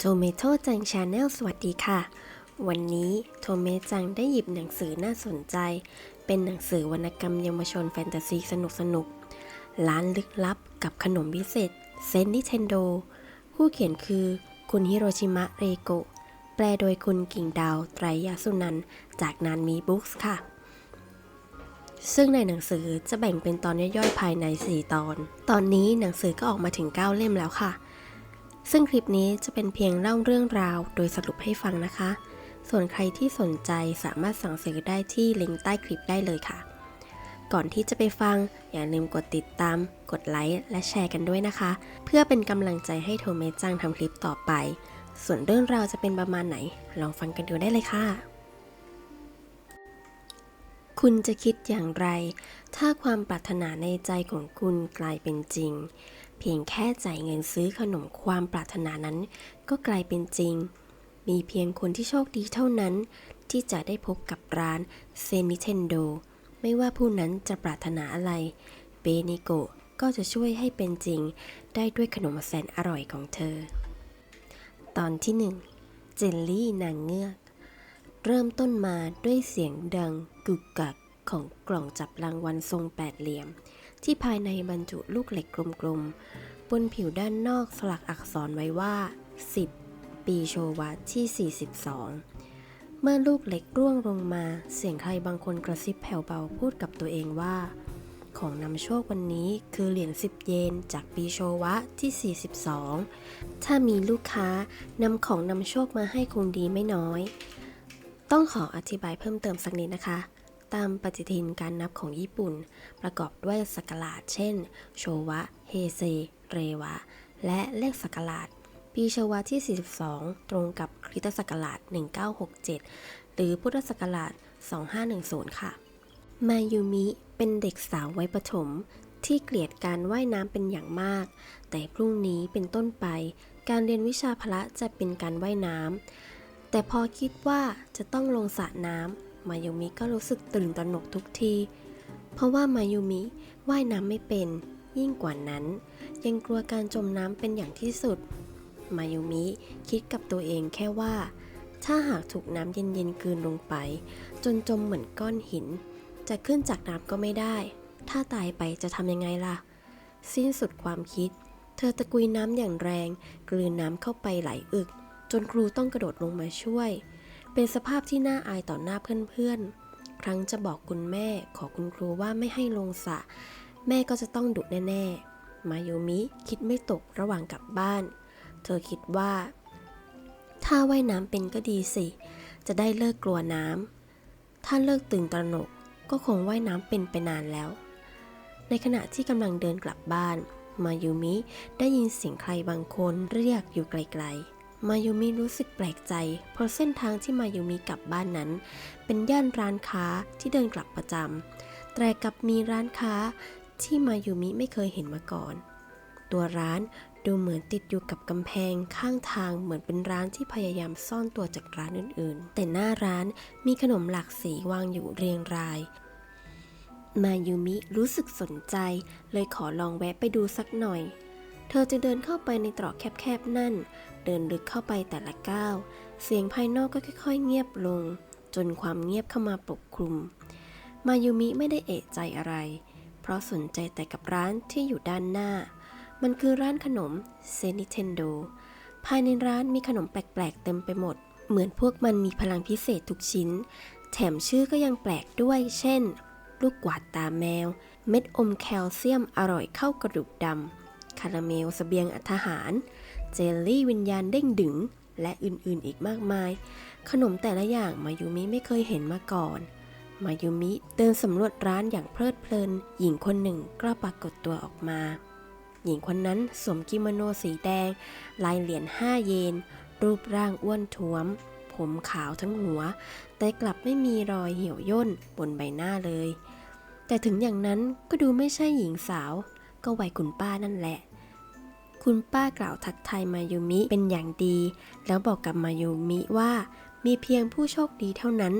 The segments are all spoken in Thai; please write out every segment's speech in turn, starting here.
โทเมโตจังชาแนลสวัสดีค่ะ วันนี้โทเมจังได้หยิบหนังสือน่าสนใจ เป็นหนังสือวรรณกรรมเยาวชนแฟนตาซีสนุกสนุกร้านลึกลับกับขนมวิเศษเซนนิเทนโดผู้เขียนคือ คุณฮิโรชิมะเรโกะแปลโดยคุณกิ่งดาวไตรยสุนันจากนานมีบุ๊กส์ค่ะ ซึ่งในหนังสือจะแบ่งเป็นตอนย่อยๆภายใน 4 ตอน ตอนนี้หนังสือก็ออกมาถึง 9 เล่มแล้วค่ะ ซึ่งคลิปนี้จะเป็นเพียงเล่าเรื่องราวโดยสรุปให้ฟังนะคะ ส่วนใครที่สนใจสามารถสั่งซื้อได้ที่ลิงก์ใต้คลิปได้เลยค่ะ ก่อนที่จะไปฟัง อย่าลืมกดติดตาม กดไลค์และแชร์กันด้วยนะคะ เพื่อเป็นกำลังใจให้โทเมจังทำคลิปต่อไป ส่วนเรื่องราวจะเป็นประมาณไหน ลองฟังกันดูได้เลยค่ะ คุณจะคิดอย่างไร ถ้าความปรารถนาในใจของคุณกลายเป็นจริง เพียงแค่จ่ายเงินซื้อขนมความปรารถนานั้น ก็กลายเป็นจริง มีเพียงคนที่โชคดีเท่านั้น ที่จะได้พบกับร้านเซนิเทนโดไม่ว่าผู้นั้นจะปรารถนาอะไร เบนิโกก็จะช่วยให้เป็นจริง ได้ด้วยขนมแสนอร่อยของเธอ ตอนที่หนึ่งเจลลี่นางเงือก เริ่มต้นมาด้วยเสียงดังกึกกักของกล่องจับรางวัลทรงแปดเหลี่ยม ที่ภายในบรรจุลูกเหล็กกลมๆ บนผิวด้านนอกสลักอักษรไว้ว่า 10 ปีโชวะที่ 42 เมื่อลูกเหล็กร่วงลงมา เสียงใครบางคนกระซิบแผ่วเบาพูดกับตัวเองว่า ของนำโชควันนี้คือเหรียญ10 เยนจากปีโชวะที่ 42 ถ้ามีลูกค้านำของนำโชคมาให้คงดีไม่น้อย ต้องขออธิบายเพิ่มเติมสักนิดนะคะ ตามปฏิทินการนับของญี่ปุ่น ประกอบด้วยศักราชเช่น โชวะ เฮเซ เรวะ และเลขศักราช ปีโชวะที่ 42 ตรงกับคริสตศักราช 1967 หรือพุทธศักราช 2510 ค่ะ มายูมิเป็นเด็กสาววัยประถมที่เกลียดการว่ายน้ำเป็นอย่างมาก แต่พรุ่งนี้เป็นต้นไป การเรียนวิชาพละจะเป็นการว่ายน้ำแต่พอคิดว่าจะต้องลงสระน้ำ มายูมิก็รู้สึกตื่นตระหนกทุกที เพราะว่ามายูมิว่ายน้ำไม่เป็น ยิ่งกว่านั้น ยังกลัวการจมน้ำเป็นอย่างที่สุด มายูมิคิดกับตัวเองแค่ว่า ถ้าหากถูกน้ำเย็นๆกลืนลงไป จนจมเหมือนก้อนหิน จะขึ้นจากน้ำก็ไม่ได้ ถ้าตายไปจะทำยังไงล่ะ สิ้นสุดความคิด เธอตะกุยน้ำอย่างแรง กลืนน้ำเข้าไปไหลอึก จนครูต้องกระโดดลงมาช่วย เป็นสภาพที่น่าอายต่อหน้าเพื่อนๆ ครั้งจะบอกคุณแม่ขอคุณครูว่าไม่ให้ลงสระแม่ก็จะต้องดุแน่ๆ มายูมิคิดไม่ตกระหว่างกลับบ้าน เธอคิดว่า ถ้าว่ายน้ำเป็นก็ดีสิ จะได้เลิกกลัวน้ำ ถ้าเลิกตื่นตระหนกก็คงว่ายน้ำเป็นไปนานแล้ว ในขณะที่กำลังเดินกลับบ้าน มายูมิได้ยินเสียงใครบางคนเรียกอยู่ไกลๆ มายูมิรู้สึกแปลกใจ เพราะเส้นทางที่มายูมิกลับบ้านนั้น เป็นย่านร้านค้าที่เดินกลับประจำแต่กลับมีร้านค้าที่มายูมิไม่เคยเห็นมาก่อน ตัวร้านดูเหมือนติดอยู่กับกำแพงข้างทางเหมือนเป็นร้านที่พยายามซ่อนตัวจากร้านอื่นๆ แต่หน้าร้านมีขนมหลากสีวางอยู่เรียงราย มายูมิรู้สึกสนใจ เลยขอลองแวะไปดูสักหน่อย เธอจะเดินเข้าไปในตรอกแคบๆนั่น เดินลึกเข้าไปแต่ละก้าว เสียงภายนอกก็ค่อยๆ เงียบลง จนความเงียบเข้ามาปกคลุม มายูมิไม่ได้เอะใจอะไร เพราะสนใจแต่กับร้านที่อยู่ด้านหน้า มันคือร้านขนมเซนิเทนโด ภายในร้านมีขนมแปลกๆเต็มไปหมด เหมือนพวกมันมีพลังพิเศษทุกชิ้น แถมชื่อก็ยังแปลกด้วย เช่น ลูกกวาดตาแมว เม็ดอมแคลเซียมอร่อยเข้ากระดูกดำ คาราเมลสเสบียงอัทหาร เจลลี่วิญญาณเด้งดึง และอื่นๆอีกมากมาย ขนมแต่ละอย่างมายูมิไม่เคยเห็นมาก่อน มายูมิเดินสำรวจร้านอย่างเพลิดเพลิน หญิงคนหนึ่งก็ปรากฏตัวออกมา หญิงคนนั้นสวมกิโมโนสีแดง ลายเหรียญห้าเยน รูปร่างอ้วนท้วม ผมขาวทั้งหัว แต่กลับไม่มีรอยเหี่ยวย่นบนใบหน้าเลย แต่ถึงอย่างนั้นก็ดูไม่ใช่หญิงสาว ก็วัยคุณป้านั่นแหละ คุณป้ากล่าวทักทายมายูมิเป็นอย่างดี แล้วบอกกับมายูมิว่า มีเพียงผู้โชคดีเท่านั้น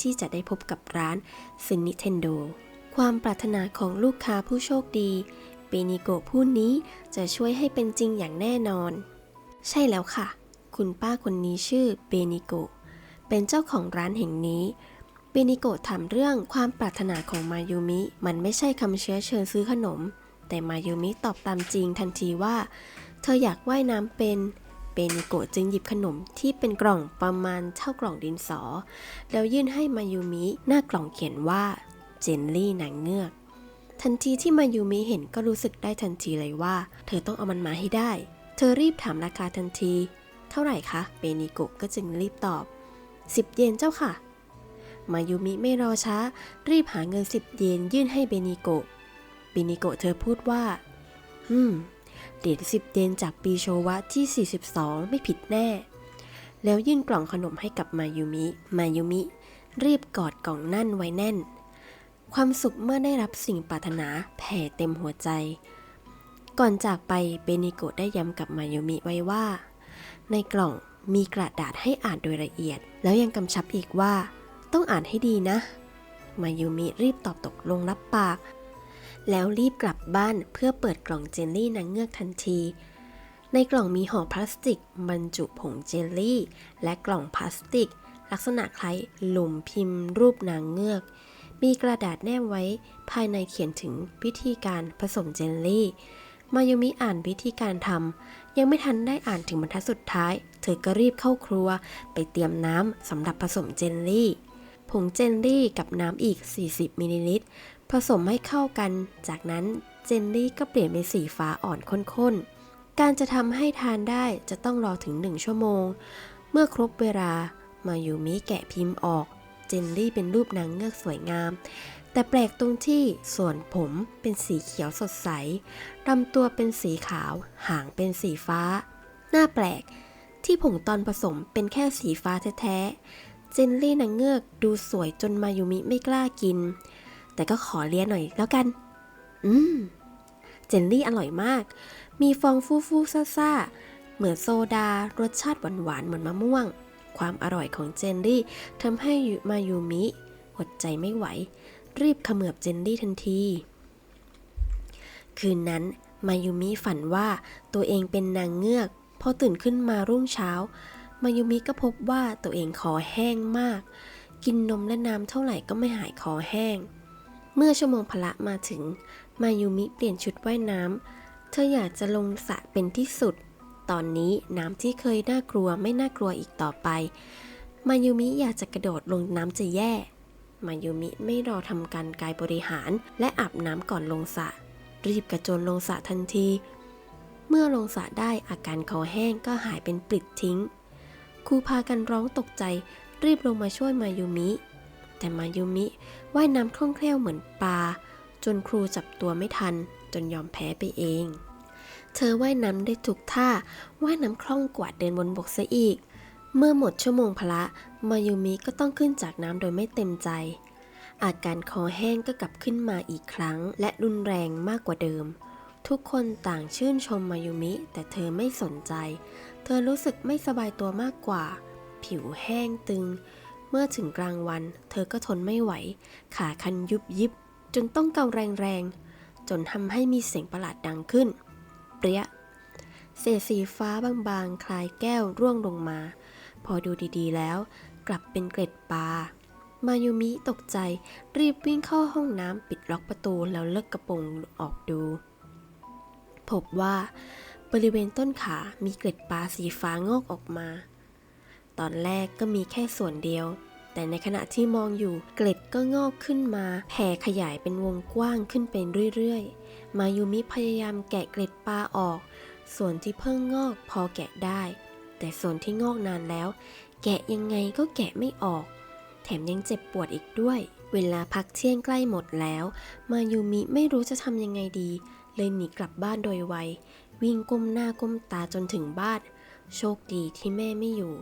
ที่จะได้พบกับร้านซินนิเทนโดความปรารถนาของลูกค้าผู้โชคดีเปนิโกผู้นี้จะช่วยให้เป็นจริงอย่างแน่นอน ใช่แล้วค่ะ คุณป้าคนนี้ชื่อเบนิโกเป็นเจ้าของร้านแห่งนี้เบนิโกะถามเรื่องความปรารถนาของมายูมิ มันไม่ใช่คำเชื้อเชิญซื้อขนม แต่มายูมิตอบตามจริงทันทีว่า เธออยากว่ายน้ำเป็นเบนิโกะจึงหยิบขนมที่เป็นกล่องประมาณเท่ากล่องดินสอ แล้วยื่นให้มายูมิหน้ากล่องเขียนว่าเจนลี่นางเงือก ทันทีที่มายูมิเห็นก็รู้สึกได้ทันทีเลยว่า เธอต้องเอามันมาให้ได้ เธอรีบถามราคาทันที เท่าไหร่คะเบนิโกะก็จึงรีบตอบ 10 เยนเจ้าค่ะ มายูมิไม่รอช้า รีบหาเงิน 10 เยนยื่นให้เบนิโกะ เบนิโกะเธอพูดว่า อืมเหรียญ10เยนจากปีโชวะที่ 42 ไม่ผิดแน่ แล้วยื่นกล่องขนมให้กับมายูมิ มายูมิ รีบกอดกล่องนั่นไว้แน่น ความสุขเมื่อได้รับสิ่งปรารถนาแผ่เต็มหัวใจ ก่อนจากไปเบนิโกะได้ย้ำกับมายูมิไว้ว่า ในกล่องมีกระดาษให้อ่านโดยละเอียด แล้วยังกำชับอีกว่า ต้องอ่านให้ดีนะ มายูมิรีบตอบตกลงรับปาก แล้วรีบกลับบ้านเพื่อเปิดกล่องเจลลี่นางเงือกทันที ในกล่องมีห่อพลาสติกบรรจุผงเจลลี่ และกล่องพลาสติก ลักษณะคล้ายหลุมพิมพ์ รูปนางเงือก มีกระดาษแนบไว้ภายในเขียนถึงวิธีการผสมเจลลี่ มายมิอ่านวิธีการทำยังไม่ทันได้อ่านถึงบรรทัดสุดท้าย เธอก็รีบเข้าครัว ไปเตรียมน้ำสำหรับผสมเจลลี่ผงเจลลี่กับน้ำอีก 40มิลลิลิตร ผสมให้เข้ากัน จากนั้นเจลลี่ก็เปลี่ยนเป็นสีฟ้าอ่อนข้นๆ การจะทำให้ทานได้จะต้องรอถึง 1 ชั่วโมง เมื่อครบเวลามายูมิแกะพิมพ์ออก เจลลี่เป็นรูปนางเงือกสวยงาม แต่แปลกตรงที่ส่วนผมเป็นสีเขียวสดใสลำตัวเป็นสีขาว หางเป็นสีฟ้า หน้าแปลก ที่ผงตอนผสมเป็นแค่สีฟ้าแท้ๆ เจนลี่นางเงือกดูสวยจนมายูมิไม่กล้ากิน แต่ก็ขอเลียหน่อยแล้วกัน อืม เจนลี่อร่อยมาก มีฟองฟูฟูซ่าซาเหมือนโซดา รสชาติหวานๆเหมือนมะม่วง ความอร่อยของเจนลี่ทำให้มายูมิอดใจไม่ไหว รีบเขมือบเจนลี่ทันที คืนนั้นมายูมิฝันว่าตัวเองเป็นนางเงือก พอตื่นขึ้นมารุ่งเช้า มายูมิก็พบว่าตัวเองคอแห้งมาก กินนมและน้ำเท่าไหร่ก็ไม่หายคอแห้ง เมื่อชั่วโมงพละมาถึง มายูมิเปลี่ยนชุดว่ายน้ำ เธออยากจะลงสระเป็นที่สุด ตอนนี้น้ำที่เคยน่ากลัวไม่น่ากลัวอีกต่อไป มายูมิอยากจะกระโดดลงน้ำจะแย่ มายูมิไม่รอทำการกายบริหาร และอาบน้ำก่อนลงสระ รีบกระโจนลงสระทันที เมื่อลงสระได้อาการคอแห้งก็หายเป็นปลิดทิ้ง ครูพากันร้องตกใจ รีบลงมาช่วยมายูมิ แต่มายูมิว่ายน้ำคล่องแคล่วเหมือนปลา จนครูจับตัวไม่ทัน จนยอมแพ้ไปเอง เธอว่ายน้ำได้ทุกท่าว่ายน้ำคล่องกว่าเดินบนบกซะอีก เมื่อหมดชั่วโมงพละ มายูมิก็ต้องขึ้นจากน้ำโดยไม่เต็มใจ อาการคอแห้งก็กลับขึ้นมาอีกครั้ง และรุนแรงมากกว่าเดิม ทุกคนต่างชื่นชมมายูมิ แต่เธอไม่สนใจ เธอรู้สึกไม่สบายตัวมากกว่า ผิวแห้งตึง เมื่อถึงกลางวัน เธอก็ทนไม่ไหว ขาคันยุบยิบ จนต้องเกาแรงๆ จนทำให้มีเสียงประหลาดดังขึ้น เปรี้ยเศษสีฟ้าบางๆ คลายแก้วร่วงลงมา พอดูดีๆแล้ว กลับเป็นเกล็ดปลา มายูมิตกใจรีบวิ่งเข้าห้องน้ำปิดล็อกประตูแล้วเลิกกระโปรงออกดู พบว่าบริเวณต้นขามีเกล็ดปลาสีฟ้างอกออกมา ตอนแรกก็มีแค่ส่วนเดียว แต่ในขณะที่มองอยู่เกล็ดก็งอกขึ้นมาแผ่ขยายเป็นวงกว้างขึ้นเป็นเรื่อยๆ มายูมิพยายามแกะเกล็ดปลาออก ส่วนที่เพิ่งงอกพอแกะได้ แต่ส่วนที่งอกนานแล้ว แกะยังไงก็แกะไม่ออก แถมยังเจ็บปวดอีกด้วย เวลาพักเที่ยงใกล้หมดแล้ว มายูมิไม่รู้จะทำยังไงดี เลยหนีกลับบ้านโดยไววิ่งก้มหน้าก้มตาจนถึงบ้าน โชคดีที่แม่ไม่อยู่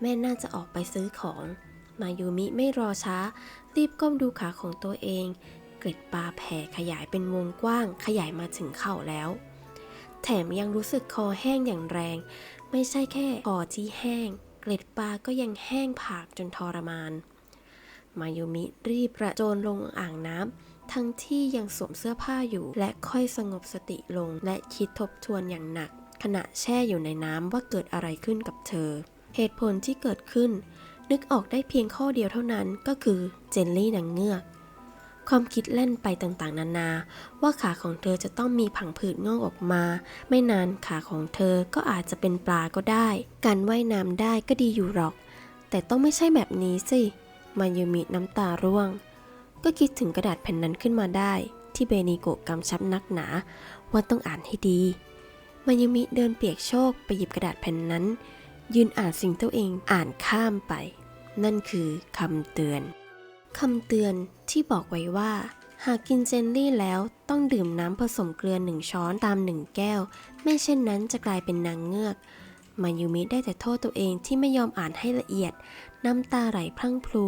แม่น่าจะออกไปซื้อของ มายูมิไม่รอช้า รีบก้มดูขาของตัวเอง เกล็ดปลาแผ่ขยายเป็นวงกว้าง ขยายมาถึงเข่าแล้ว แถมยังรู้สึกคอแห้งอย่างแรง ไม่ใช่แค่คอที่แห้ง เกล็ดปลาก็ยังแห้งผากจนทรมาน มายูมิรีบกระโจนลงอ่างน้ำทั้งที่ยังสวมเสื้อผ้าอยู่ และค่อยสงบสติลงและคิดทบทวนอย่างหนัก ขณะแช่อยู่ในน้ำว่าเกิดอะไรขึ้นกับเธอ เหตุผลที่เกิดขึ้น นึกออกได้เพียงข้อเดียวเท่านั้นก็คือเจนลี่นางเงือก ความคิดเล่นไปต่างๆ นานา ว่าขาของเธอจะต้องมีผังผืดงอกออกมา ไม่นานขาของเธอก็อาจจะเป็นปลาก็ได้ การว่ายน้ำได้ก็ดีอยู่หรอก แต่ต้องไม่ใช่แบบนี้สิมายูมิน้ำตาร่วง ก็คิดถึงกระดาษแผ่นนั้นขึ้นมาได้ ที่เบนิโกะกำชับนักหนา ว่าต้องอ่านให้ดีมายูมิเดินเปียกโชกไปหยิบกระดาษแผ่นนั้น ยืนอ่านสิ่งตัวเองอ่านข้ามไป นั่นคือคำเตือนคำเตือนที่บอกไว้ว่า หากกินเจลลี่แล้วต้องดื่มน้ำผสมเกลือหนึ่งช้อนตามหนึ่งแก้ว ไม่เช่นนั้นจะกลายเป็นนางเงือกมายูมิได้แต่โทษตัวเองที่ไม่ยอมอ่านให้ละเอียด น้ำตาไหลพรั่งพลู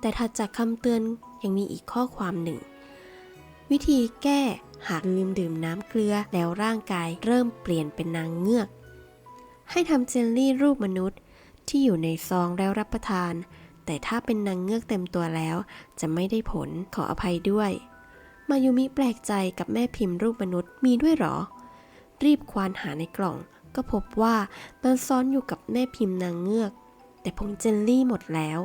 แต่ถัดจากคำเตือนยังมีอีกข้อความหนึ่ง วิธีแก้หากลืมดื่มน้ำเกลือแล้วร่างกายเริ่มเปลี่ยนเป็นนางเงือก ให้ทำเจลลี่รูปมนุษย์ ที่อยู่ในซองแล้วรับประทาน แต่ถ้าเป็นนางเงือกเต็มตัวแล้ว จะไม่ได้ผลขออภัยด้วย มายุมิแปลกใจกับแม่พิมพ์รูปมนุษย์มีด้วยหรอ รีบควานหาในกล่อง ก็พบว่ามันซ้อนอยู่กับแม่พิมพ์นางเงือก แต่ผงเจลลี่หมดแล้ว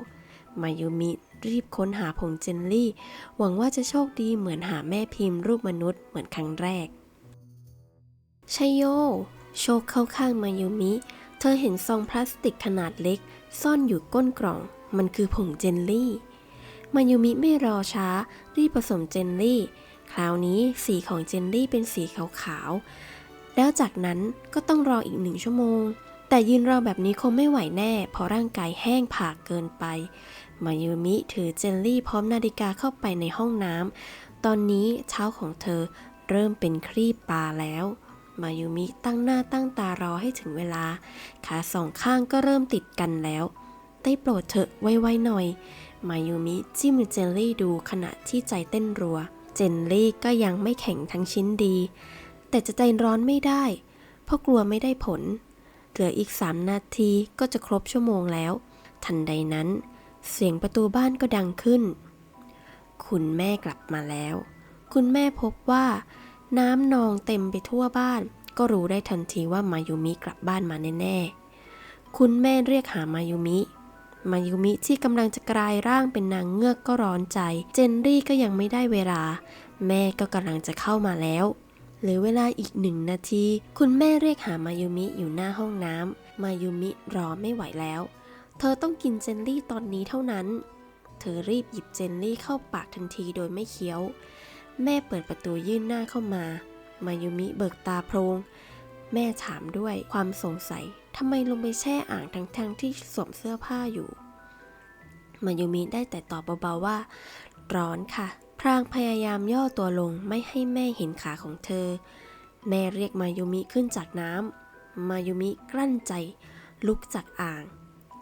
มายุมิรีบค้นหาผงเจลลี่ หวังว่าจะโชคดีเหมือนหาแม่พิมพ์รูปมนุษย์เหมือนครั้งแรกชัยโย โชคเข้าข้างมายมิ เธอเห็นซองพลาสติกขนาดเล็ก ซ่อนอยู่ก้นกล่อง มันคือผงเจลลี่ มายมิไม่รอช้า รีบผสมเจลลี่ คราวนี้สีของเจลลี่เป็นสีขาวๆ แล้วจากนั้นก็ต้องรออีกหนึ่งชั่วโมง แต่ยืนรอแบบนี้คงไม่ไหวแน่ เพราะร่างกายแห้งผากเกินไป มายมิถือเจลลี่พร้อมนาฬิกาเข้าไปในห้องน้ำตอนนี้เท้าของเธอเริ่มเป็นครีบปลาแล้ว มายุมิตั้งหน้าตั้งตารอให้ถึงเวลา ขาสองข้างก็เริ่มติดกันแล้ว ได้โปรดเถอะไวๆหน่อย มายุมิจิ้มเจลลี่ดูขณะที่ใจเต้นรัว เจลลี่ก็ยังไม่แข็งทั้งชิ้นดี แต่จะใจร้อนไม่ได้ เพราะกลัวไม่ได้ผล เหลืออีกสามนาทีก็จะครบชั่วโมงแล้ว ทันใดนั้น เสียงประตูบ้านก็ดังขึ้น คุณแม่กลับมาแล้ว คุณแม่พบว่า น้ำนองเต็มไปทั่วบ้าน ก็รู้ได้ทันทีว่ามายุมิกลับบ้านมาแน่ๆ คุณแม่เรียกหามายุมิ มายุมิที่กำลังจะกลายร่างเป็นนางเงือกก็ร้อนใจ เจนรี่ก็ยังไม่ได้เวลา แม่ก็กำลังจะเข้ามาแล้วเหลือเวลาอีกหนึ่งนาที คุณแม่เรียกหามายุมิอยู่หน้าห้องน้ำมายุมิรอไม่ไหวแล้ว เธอต้องกินเจนลี่ตอนนี้เท่านั้น เธอรีบหยิบเจนลี่เข้าปากทันทีโดยไม่เคี้ยว แม่เปิดประตูยื่นหน้าเข้ามา มายุมิเบิกตาโพรง แม่ถามด้วยความสงสัยทำไมลงไปแช่อ่างทั้งๆทที่สวมเสื้อผ้าอยู่ มายุมิได้แต่ตอบเบาๆว่า ร้อนค่ะ พรางพยายามย่อตัวลงไม่ให้แม่เห็นขาของเธอ แม่เรียกมายุมิขึ้นจากน้ำมายุมิกลั้นใจ ลุกจากอ่าง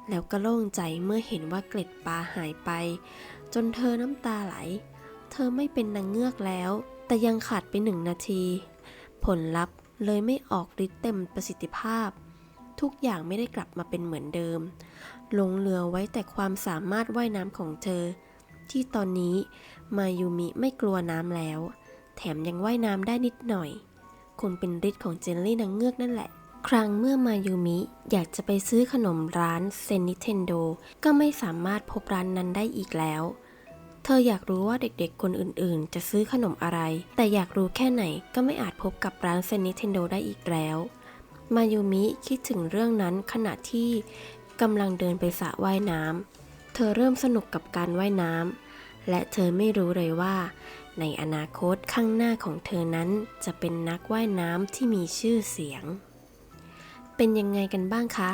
แล้วก็โล่งใจเมื่อเห็นว่าเกล็ดปลาหายไป จนเธอน้ำตาไหล เธอไม่เป็นนางเงือกแล้ว แต่ยังขาดไปหนึ่งนาที ผลลัพธ์เลยไม่ออกฤทธิ์เต็มประสิทธิภาพ ทุกอย่างไม่ได้กลับมาเป็นเหมือนเดิมหลงเหลือไว้แต่ความสามารถว่ายน้ำของเธอ ที่ตอนนี้มายูมิไม่กลัวน้ำแล้ว แถมยังว่ายน้ำได้นิดหน่อย คงเป็นฤทธิ์ของเจนลี่นางเงือกนั่นแหละ ครั้งเมื่อมายูมิอยากจะไปซื้อขนมร้านเซนนิเทนโดก็ไม่สามารถพบร้านนั้นได้อีกแล้ว เธออยากรู้ว่าเด็กๆ คนอื่นๆ จะซื้อขนมอะไร แต่อยากรู้แค่ไหนก็ไม่อาจพบกับร้านเซนนิเทนโดได้อีกแล้ว มายูมิคิดถึงเรื่องนั้นขณะที่กำลังเดินไปสระว่ายน้ำ เธอเริ่มสนุกกับการว่ายน้ำ และเธอไม่รู้เลยว่า ในอนาคตข้างหน้าของเธอนั้นจะเป็นนักว่ายน้ำที่มีชื่อเสียง เป็นยังไงกันบ้างคะ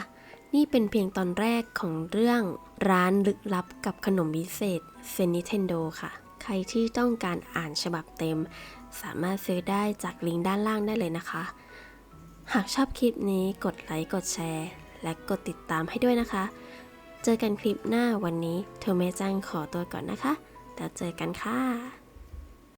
นี่เป็นเพียงตอนแรกของเรื่องร้านลึกลับกับขนมวิเศษเซนิเทนโดค่ะ ใครที่ต้องการอ่านฉบับเต็ม สามารถซื้อได้จากลิงก์ด้านล่างได้เลยนะคะ หากชอบคลิปนี้กดไลค์กดแชร์ และกดติดตามให้ด้วยนะคะ เจอกันคลิปหน้าวันนี้โทเมจังขอตัวก่อนนะคะ แล้วเจอกันค่ะ